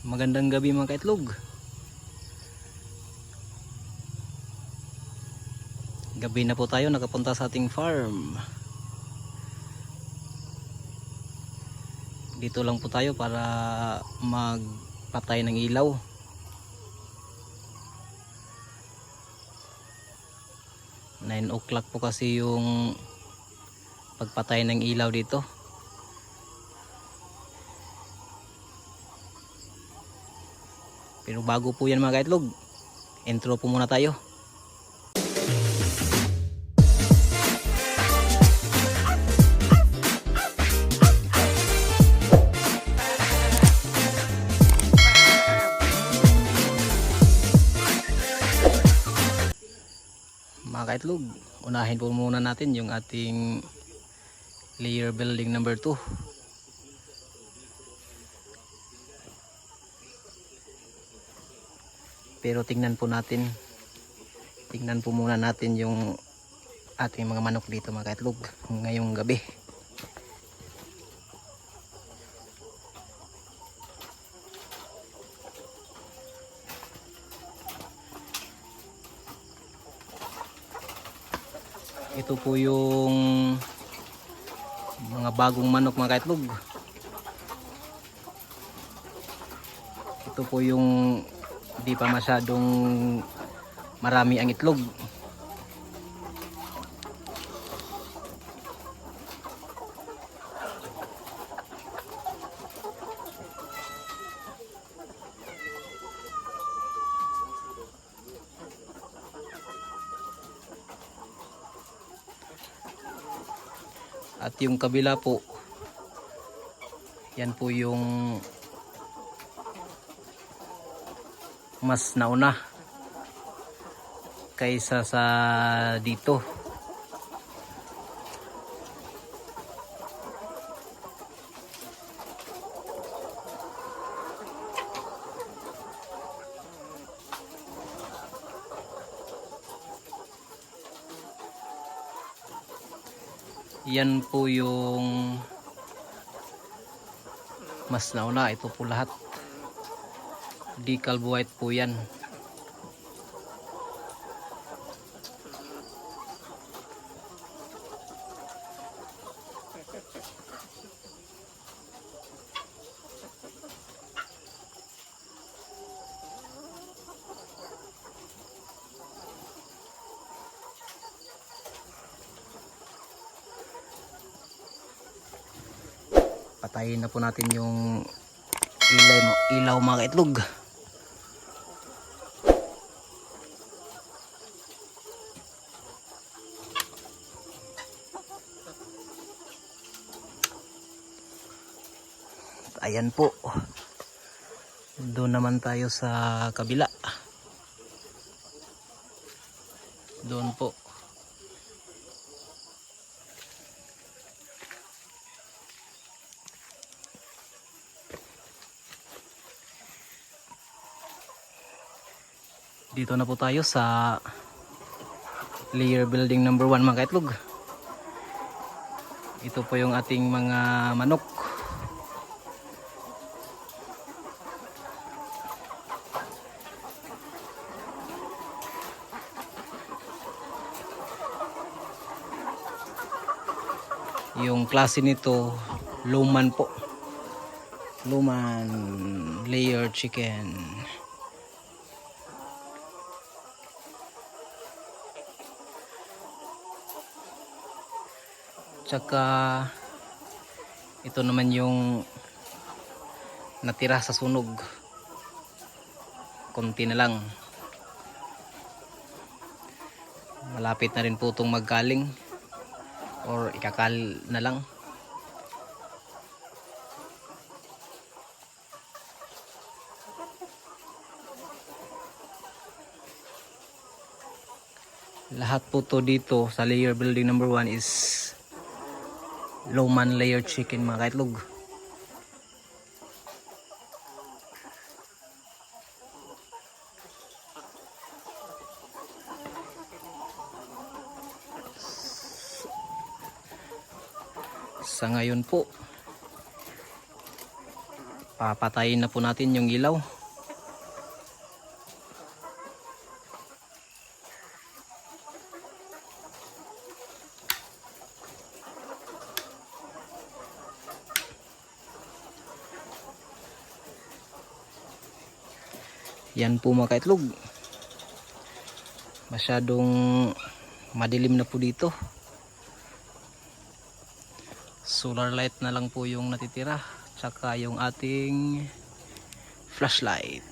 Magandang gabi mga kaitlog. Gabi na po tayo nakapunta sa ating farm. Dito lang po tayo para magpatay ng ilaw. Nine o'clock po kasi yung pagpatay ng ilaw dito. Pero bago po yan mga kaitlog, intro po muna tayo. Mga kaitlog, unahin po muna natin yung ating layer building number 2. Pero tingnan po natin. Tingnan po muna natin yung ating mga manok dito mga kaitlog ngayong gabi. Ito po yung mga bagong manok mga kaitlog. Ito po yung di pa masyadong marami ang itlog. At yung kabila po, yan po yung mas nauna kaysa sa dito. Yan po yung mas nauna. Ito po lahat. Decal white po yan. Patayin na po natin yung ilaw, ilaw mga itlog. Ayan po. Doon naman tayo sa kabila. Doon po. Dito na po tayo sa layer building number 1 mga kaitlog. Ito po yung ating mga manok. Yung klase nito, luman po. Luman layer chicken. Tsaka ito naman yung natira sa sunog. Konti na lang. Malapit na rin po itong magkaling or ikakal na lang. Lahat po to dito sa layer building number 1 is Loman layer chicken mga kaitlog. Sa ngayon po Papatayin na po natin yung ilaw. Yan po mga kaitlog. Masyadong madilim na po dito. Solar light na lang po yung natitira. Tsaka yung ating flashlight.